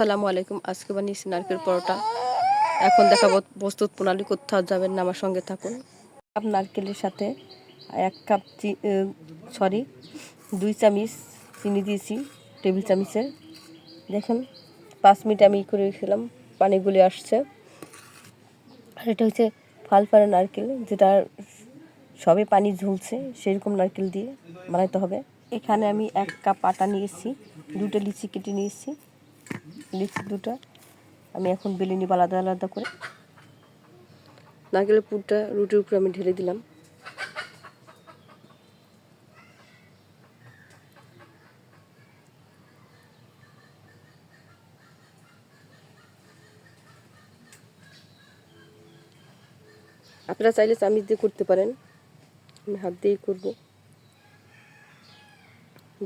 আসসালামু আলাইকুম। আজকে বানিয়েছি নারকেল পরোটা। এখন দেখাবো প্রস্তুত প্রণালী কোথাও যাবেন আমার সঙ্গে থাকুন। কাপ নারকেলের সাথে এক কাপ সরি দুই চামিচ চিনি দিয়েছি, টেবিল চামিচের। দেখেন, পাঁচ মিনিট আমি করে রেখেছিলাম পানিগুলি আসছে। আর এটা হচ্ছে ফালফারা নারকেল, যেটা সবে পানি ঝুলছে, সেরকম নারকেল দিয়ে বানাইতে হবে। এখানে আমি এক কাপ আটা নিয়েছি, দুটো লিচি কেটে নিয়েছি। লিচি দুটো। আমি এখন বেলে নিব আলাদা আলাদা করে। নারকেলের পুরটা রুটির উপরে আমি ঢেলে দিলাম। আপনারা চাইলে চামিচ দিয়ে করতে পারেন। আমি হাত দিয়েই করব।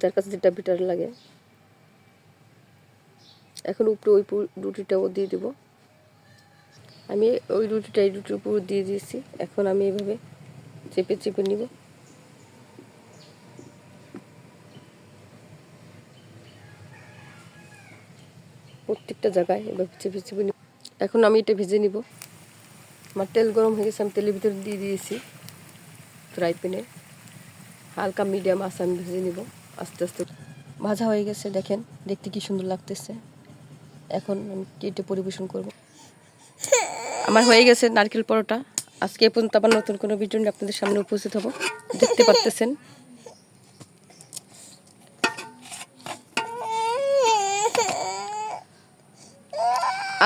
যার কাছে যেটা বেটার লাগে। এখন উপরে ওই রুটিটাও দিয়ে দেব। আমি ওই রুটিটা এই রুটির উপর দিয়ে দিয়েছি। এখন আমি এভাবে চেপে চেপে নিব। প্রত্যেকটা জায়গায় এভাবে চেপে চেপে নিব। এখন আমি এটা ভেজে নিব। আমার তেল গরম হয়ে গেছে, আমি তেলের ভিতরে দিয়ে দিয়েছি ফ্রাই প্যানে। হালকা মিডিয়াম আছে আমি ভেজে নিব আস্তে আস্তে। ভাজা হয়ে গেছে, দেখেন, দেখতে কি সুন্দর লাগতেছে। এখন আমি কেটে পরিবেশন করব। আমার হয়ে গেছে নারকেল পরোটা। আজকে পর্যন্ত আবার নতুন কোনো ভিডিও নিয়ে আপনাদের সামনে উপস্থিত হব। দেখতে পারতেছেন।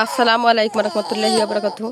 আসসালামু আলাইকুম রহমতুল্লাহি আবরাকাতুহ